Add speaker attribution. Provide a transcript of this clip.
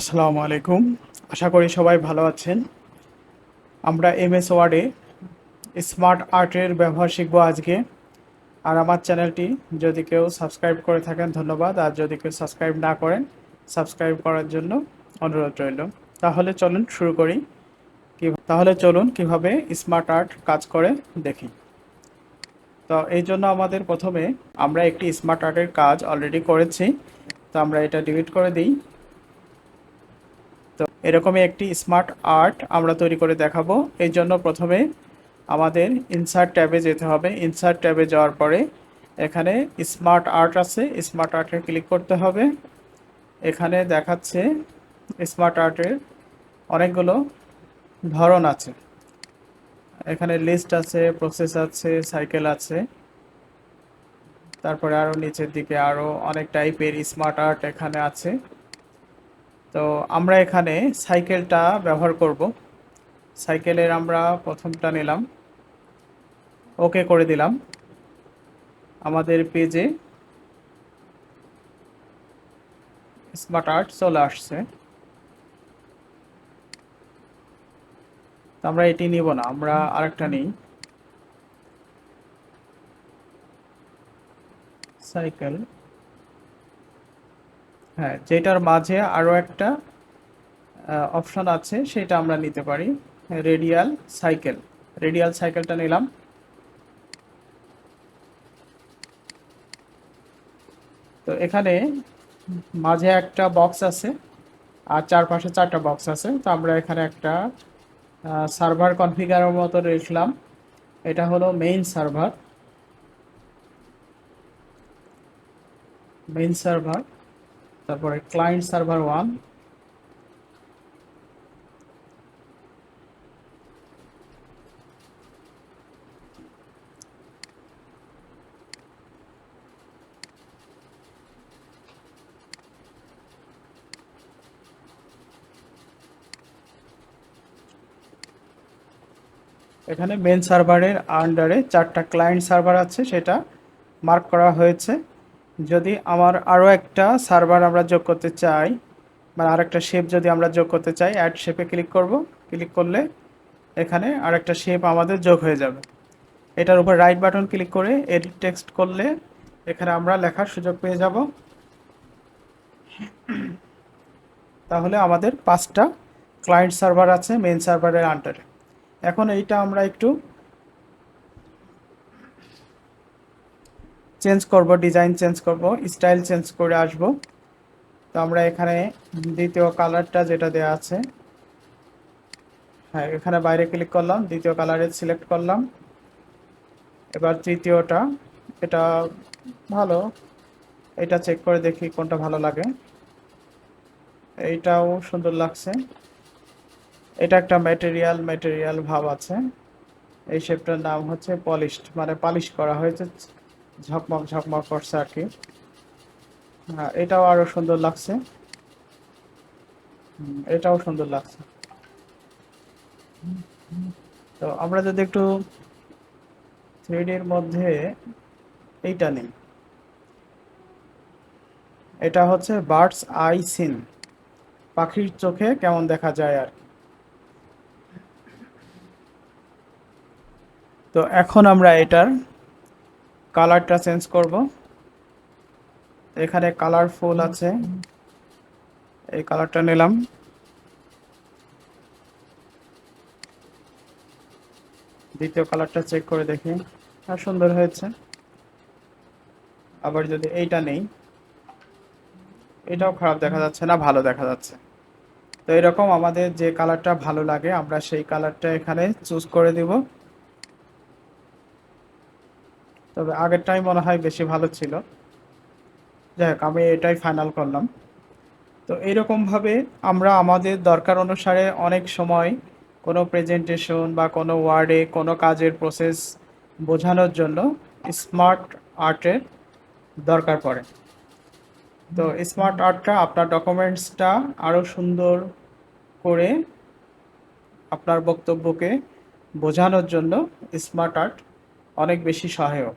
Speaker 1: আসসালামু আলাইকুম। আশা করি সবাই ভালো আছেন। আমরা এম এস ওয়ার্ডে স্মার্ট আর্টের ব্যবহার শিখব আজকে। আর আমার চ্যানেলটি যদি কেউ সাবস্ক্রাইব করে থাকেন, ধন্যবাদ। আর যদি কেউ সাবস্ক্রাইব না করেন, সাবস্ক্রাইব করার জন্য অনুরোধ রইল। তাহলে চলুন শুরু করি। তাহলে চলুন কীভাবে স্মার্ট আর্ট কাজ করে দেখি। তো এই জন্য আমাদের প্রথমে আমরা একটি স্মার্ট আর্টের কাজ অলরেডি করেছি। তো আমরা এটা ডিলিট করে দিই। এরকমই একটি স্মার্ট আর্ট আমরা তৈরি করে দেখাবো। এই জন্য প্রথমে আমাদের ইনসার্ট ট্যাবে যেতে হবে। ইনসার্ট ট্যাবে যাওয়ার পরে এখানে স্মার্ট আর্ট আছে। স্মার্ট আর্টে ক্লিক করতে হবে। এখানে দেখাচ্ছে স্মার্ট আর্টের অনেকগুলো ধরন আছে। এখানে লিস্ট আছে প্রসেস আছে সাইকেল আছে। তারপরে আরও নিচের দিকে আরও অনেক টাইপের স্মার্ট আর্ট এখানে আছে। তো আমরা এখানে সাইকেলটা ব্যবহার করব। সাইকেলের আমরা প্রথমটা নিলাম। ওকে করে দিলাম। আমাদের পেজে স্মার্ট আর্ট চলে আসছে। তো আমরা এটি নিব না, আমরা আরেকটা নিই। সাইকেল হ্যাঁ যেটার মাঝে আরও একটা অপশন আছে, সেটা আমরা নিতে পারি রেডিয়াল সাইকেল রেডিয়াল সাইকেলটা নিলাম। তো এখানে মাঝে একটা বক্স আছে, আর চারপাশে চারটা বক্স আছে। তো আমরা এখানে একটা সার্ভার কনফিগারের মতো রেখলাম। এটা হলো মেইন সার্ভার মেইন সার্ভার তারপরে ক্লায়েন্ট সার্ভার ওয়ান এখানে মেন সার্ভারের আন্ডারে চারটা ক্লায়েন্ট সার্ভার আছে, সেটা মার্ক করা হয়েছে। যদি আমার আরও একটা সার্ভার আমরা যোগ করতে চাই মানে আরেকটা শেপ যদি আমরা যোগ করতে চাই অ্যাড শেপে ক্লিক করব। ক্লিক করলে এখানে আরেকটা শেপ আমাদের যোগ হয়ে যাবে। এটার উপর রাইট বাটন ক্লিক করে এডিট টেক্সট করলে এখানে আমরা লেখার সুযোগ পেয়ে যাব। তাহলে আমাদের পাঁচটা ক্লায়েন্ট সার্ভার আছে মেন সার্ভারের আন্ডারে এখন এইটা আমরা একটু চেঞ্জ করব, ডিজাইন চেঞ্জ করব, স্টাইল চেঞ্জ করে আসব। তো আমরা এখানে দ্বিতীয় কালারটা যেটা দেওয়া আছে হ্যাঁ এখানে বাইরে ক্লিক করলাম, দ্বিতীয় কালারে সিলেক্ট করলাম। এবার তৃতীয়টা, এটা ভালো, এটা চেক করে দেখি কোনটা ভালো লাগে। এইটাও সুন্দর লাগছে। এটা একটা ম্যাটেরিয়াল ম্যাটেরিয়াল ভাব আছে। এই শেপটার নাম হচ্ছে পলিশড মানে পালিশ করা হয়েছে। ঝকমক ঝকমক করছে আর কি। হ্যাঁ এটাও আরও সুন্দর লাগছে। এটাও সুন্দর লাগছে। তো আমরা যদি একটু থ্রিডির মধ্যে এইটা নেই। এটা হচ্ছে বার্ডস আই সিন। পাখির চোখে কেমন দেখা যায় আর তো এখন আমরা এটার কালারটা চেঞ্জ করব। এখানে কালারফুল আছে। এই কালারটা নিলাম। দ্বিতীয় কালারটা চেক করে দেখি। আর সুন্দর হয়েছে। আবার যদি এইটা নেই এটাও খারাপ দেখা যাচ্ছে না ভালো দেখা যাচ্ছে। তো এরকম আমাদের যে কালারটা ভালো লাগে আমরা সেই কালারটা এখানে চুজ করে দিব। তবে আগেরটাই মনে হয় বেশি ভালো ছিল। যাই হোক, আমি এটাই ফাইনাল করলাম। তো এইরকমভাবে আমরা আমাদের দরকার অনুসারে অনেক সময় কোনো প্রেজেন্টেশন বা কোনো ওয়ার্ডে কোনো কাজের প্রসেস বোঝানোর জন্য স্মার্ট আর্টের দরকার পড়ে। তো স্মার্ট আর্টটা আপনার ডকুমেন্টসটা আরও সুন্দর করে আপনার বক্তব্যকে বোঝানোর জন্য স্মার্ট আর্ট অনেক বেশি সহায়ক।